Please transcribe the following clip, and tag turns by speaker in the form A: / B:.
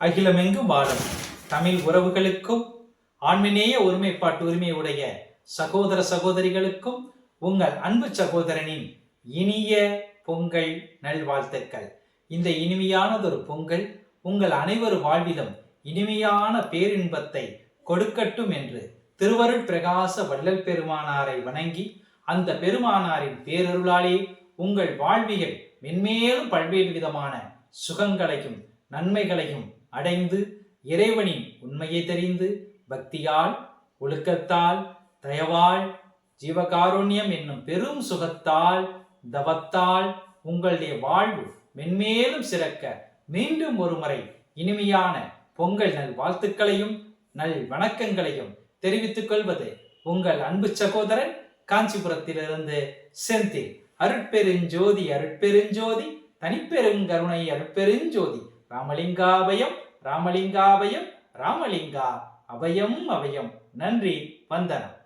A: அகிலமெங்கும் வாழும் தமிழ் உறவுகளுக்கும் ஆண்மினேய ஒருமைப்பாட்டு உரிமையுடைய சகோதர சகோதரிகளுக்கும் உங்கள் அன்பு சகோதரனின் இனிய பொங்கல் நல்வாழ்த்துக்கள். இந்த இனிமையானதொரு பொங்கல் உங்கள் அனைவர் வாழ்விலும் இனிமையான பேரின்பத்தை கொடுக்கட்டும் என்று திருவருள் பிரகாச வள்ளல் பெருமானாரை வணங்கி அந்த பெருமானாரின் பேரருளாலே உங்கள் வாழ்வியல் மென்மேலும் பல்வேறு விதமான சுகங்களையும் நன்மைகளையும் அடைந்து இறைவனின் உண்மையை தெரிந்து பக்தியால் ஒழுக்கத்தால் தயவால் ஜீவகாருண்யம் என்னும் பெரும் சுகத்தால் தவத்தால் உங்களுடைய வாழ்வு மென்மேலும் சிறக்க மீண்டும் ஒருமுறை இனிமையான பொங்கல் நல் வாழ்த்துக்களையும் நல் வணக்கங்களையும் தெரிவித்துக் கொள்வது உங்கள் அன்பு சகோதரன் காஞ்சிபுரத்திலிருந்து செந்தில். அருட்பெருஞ்சோதி அருட்பெருஞ்சோதி தனிப்பெருங்கருணை அருட்பெருஞ்சோதி. ராமலிங்காபயம் ராமலிங்காபயம் ராமலிங்கா அபயம் அபயம். நன்றி வந்தனம்.